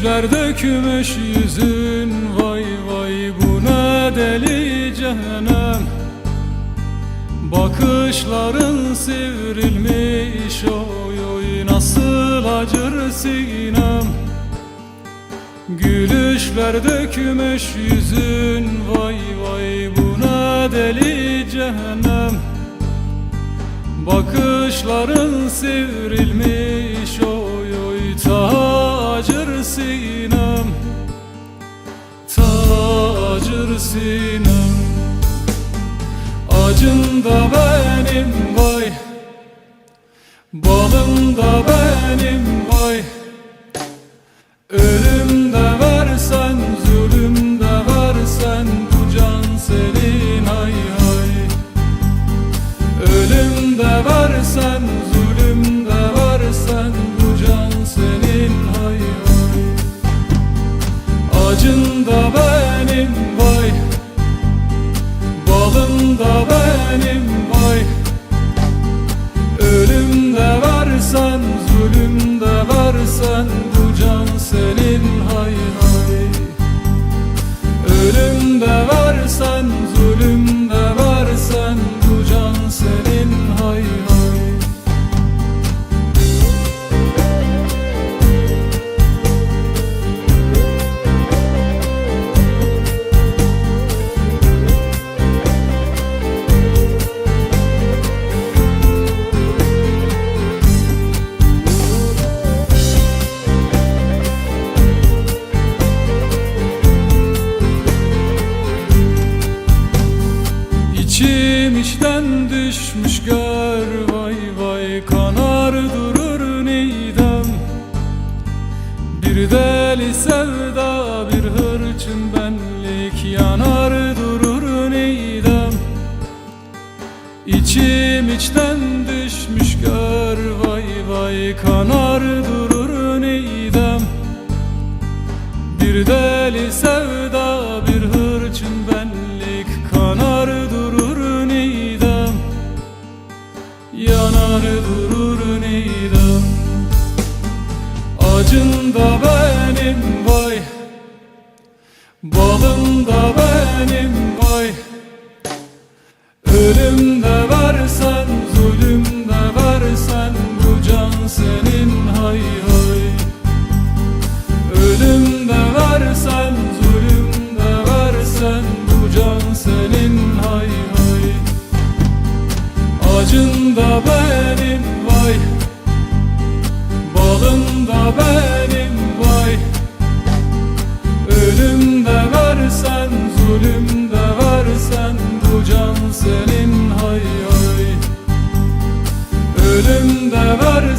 Düşler dökmüş yüzün Vay vay bu ne deli cehennem. Bakışların sivrilmiş Oy oy nasıl acır sinem. Gülüşler dökmüş yüzün Vay vay bu ne deli cehennem. Bakışların sivrilmiş Oy oy ta Tacır sinem Tacır sinem. Acın da benim vay. Balın da benim. içten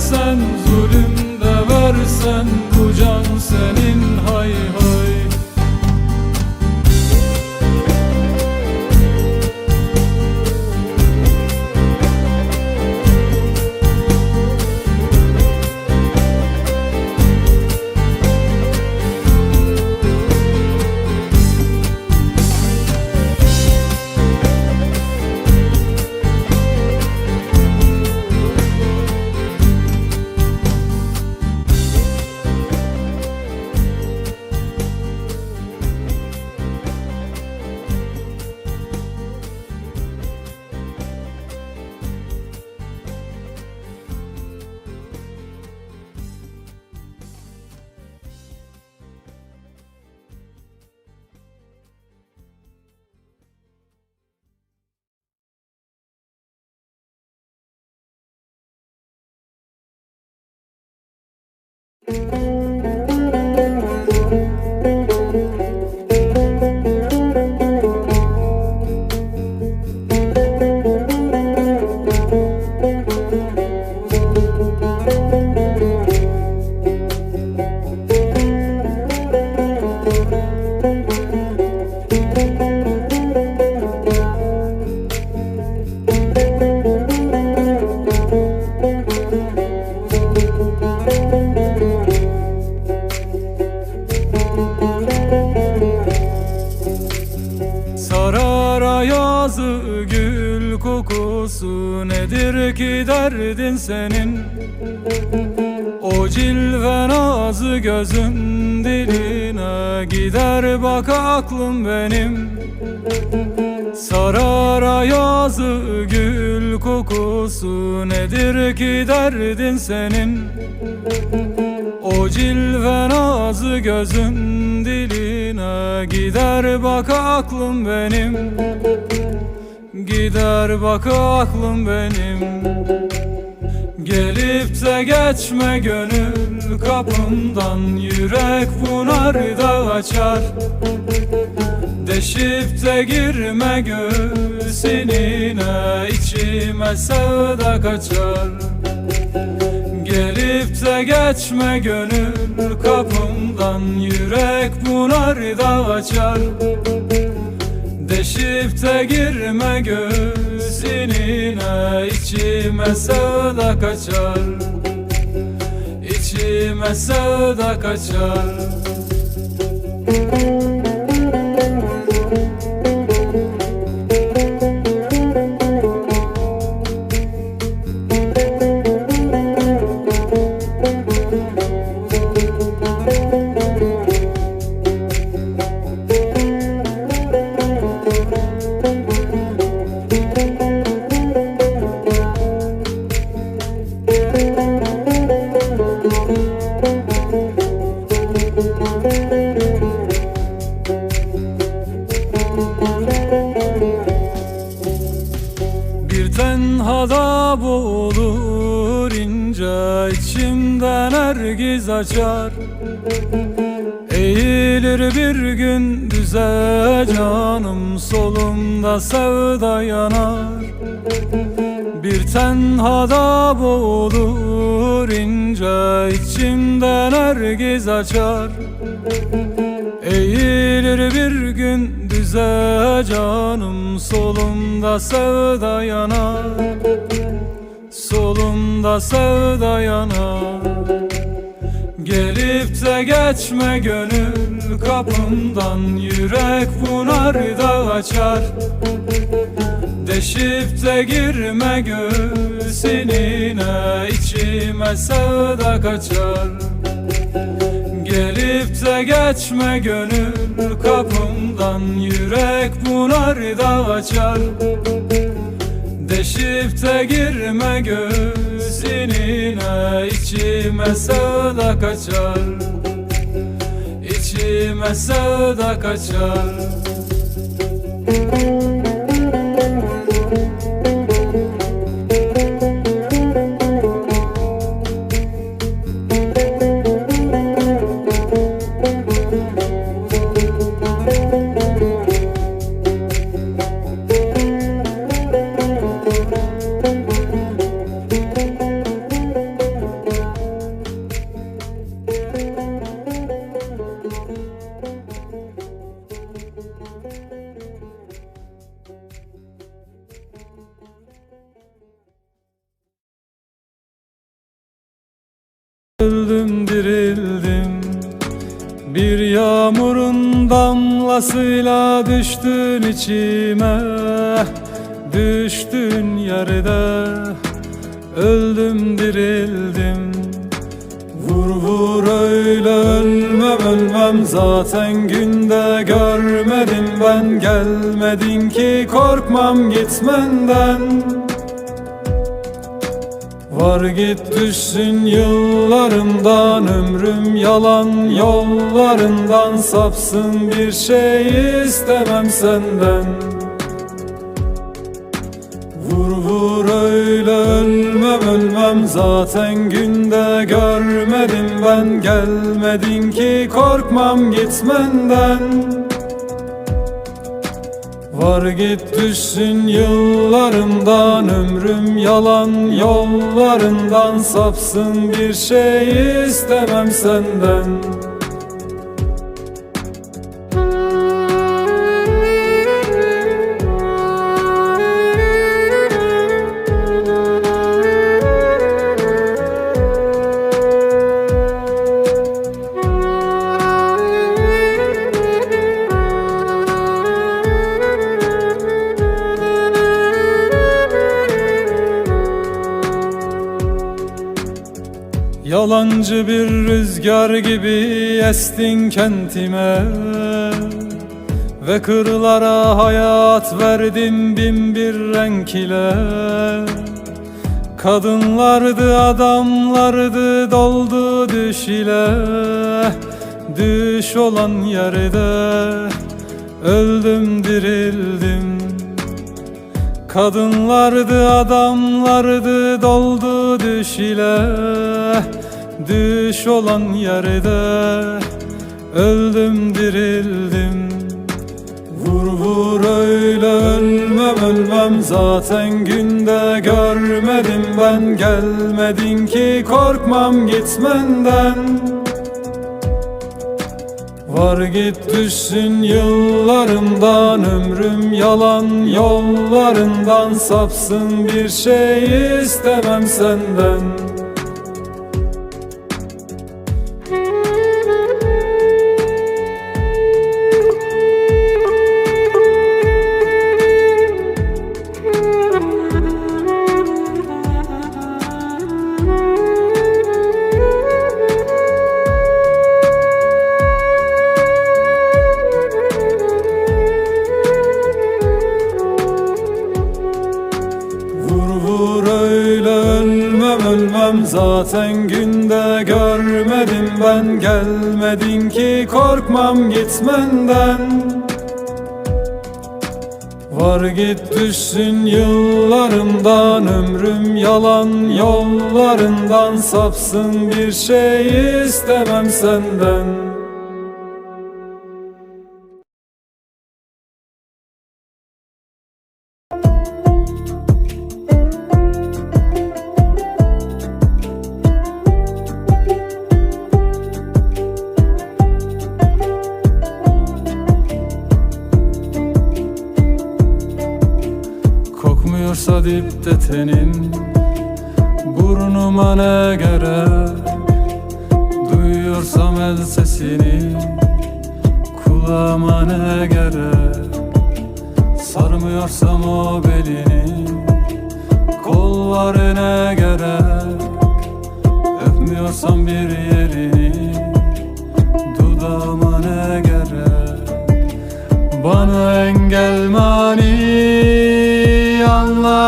anos kokusu Gül kokusu Nedir ki derdin senin? O cilve nazı gözün diline Gider bak aklım benim. Sarar ayazı gül kokusu Nedir ki derdin senin? O cilve nazı gözün diline Gider bak aklım benim. Gider bak aklım benim. Gelip de geçme gönül kapımdan. Yürek bunarda açar. Deşip de girme göğsününe içime sevda kaçar. Gelip de geçme gönül kapımdan. Yürek bunarda açar Deşip de girme göğsününe içime sevda kaçar. İçime sevda kaçar açar Eğilir bir gün düze canım solumda sevda yanar Solumda sevda yanar Gelip de geçme gönül kapımdan Yürek bunarda açar. Deşip de girme göğsününe içime sevda kaçar Gelip de geçme gönül kapımdan Yürek bunarda açar. Deşip de girme göğsününe içime sevda kaçar. İçime sevda kaçar Öldüm dirildim. Bir yağmurun damlasıyla düştün içime. Düştün yerde Öldüm dirildim. Vur vur öyle ölmem ölmem. Zaten günde görmedim ben. Gelmedin ki korkmam gitmenden. Var git düşsün yıllarımdan. Ömrüm yalan yollarından. Sapsın bir şey istemem senden Vur vur öyle ölmem ölmem. Zaten günde görmedim ben. Gelmedin ki korkmam gitmenden. Var git düşsün yıllarımdan. Ömrüm yalan yollarından. Sapsın bir şey istemem senden Yalancı bir rüzgar gibi estin kentime. Ve kırlara hayat verdin bin bir renk ile. Kadınlardı adamlardı doldu düş ile. Düş olan yerde öldüm dirildim. Kadınlardı adamlardı doldu düş ile Düş olan yerde öldüm dirildim. Vur vur öyle ölmem ölmem. Zaten günde görmedim ben. Gelmedin ki korkmam gitmenden. Var git düşsün yıllarımdan. Ömrüm yalan yollarından. Sapsın bir şey istemem senden ölmem ölmem Zaten günde görmedim ben. Gelmedin ki korkmam gitmenden. Var git düşsün yıllarımdan Ömrüm yalan yollarından. Sapsın bir şey istemem senden Kokmuyorsa dipte tenin Burnuma ne gerek Duyuyorsam el sesini Kulağıma ne gerek Sarmıyorsam o belini Kolları ne gerek Öpmüyorsam bir yerini Dudağıma ne gerek bana engel mani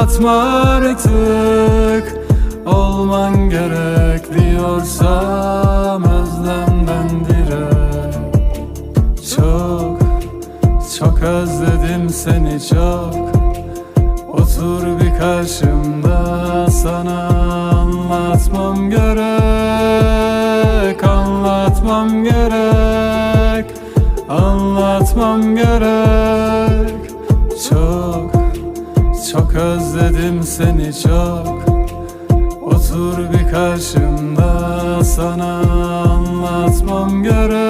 anlatma artık Olman gerek diyorsam özlemden direk Çok, çok özledim seni çok. Otur bir karşımda sana anlatmam gerek özledim seni çok. Otur bir karşımda sana anlatmam gerek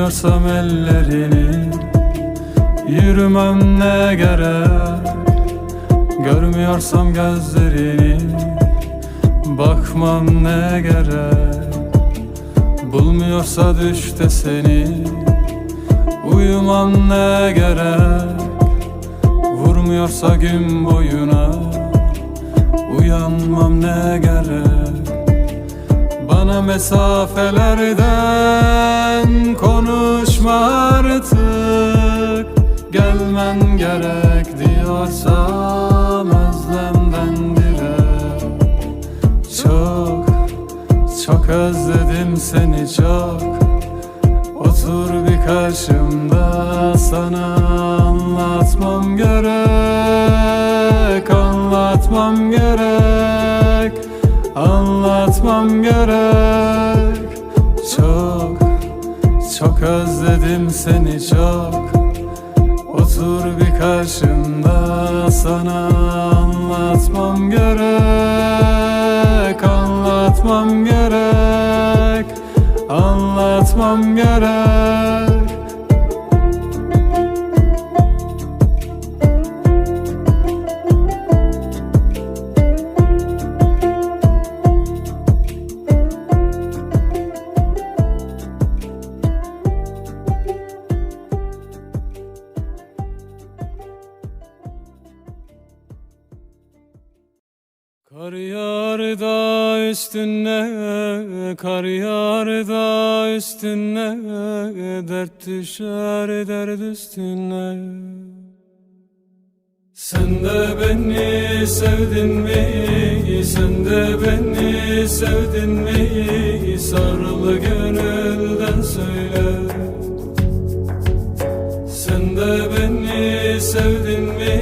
Tutmuyorsam ellerini Yürümem ne gerek? Görmüyorsam gözlerini Bakmam ne gerek? Bulmuyorsa düşte seni Uyumam ne gerek? Vurmuyorsa gün boyuna Uyanmam ne gerek bana mesafelerden konuşma artık. Gelmen gerek diyorsam özlemden direk Çok, çok özledim seni çok. Otur bir karşımda sana anlatmam gerek özledim seni çok. Otur bir karşımda sana anlatmam gerek Anlatmam gerek Anlatmam gerek Kar yağar da üstüne, kar yağar da üstüne Dert düşer dert üstüne Sen de beni sevdin mi, sen de beni sevdin mi? Sarılı gönülden söyle. Sen de beni sevdin mi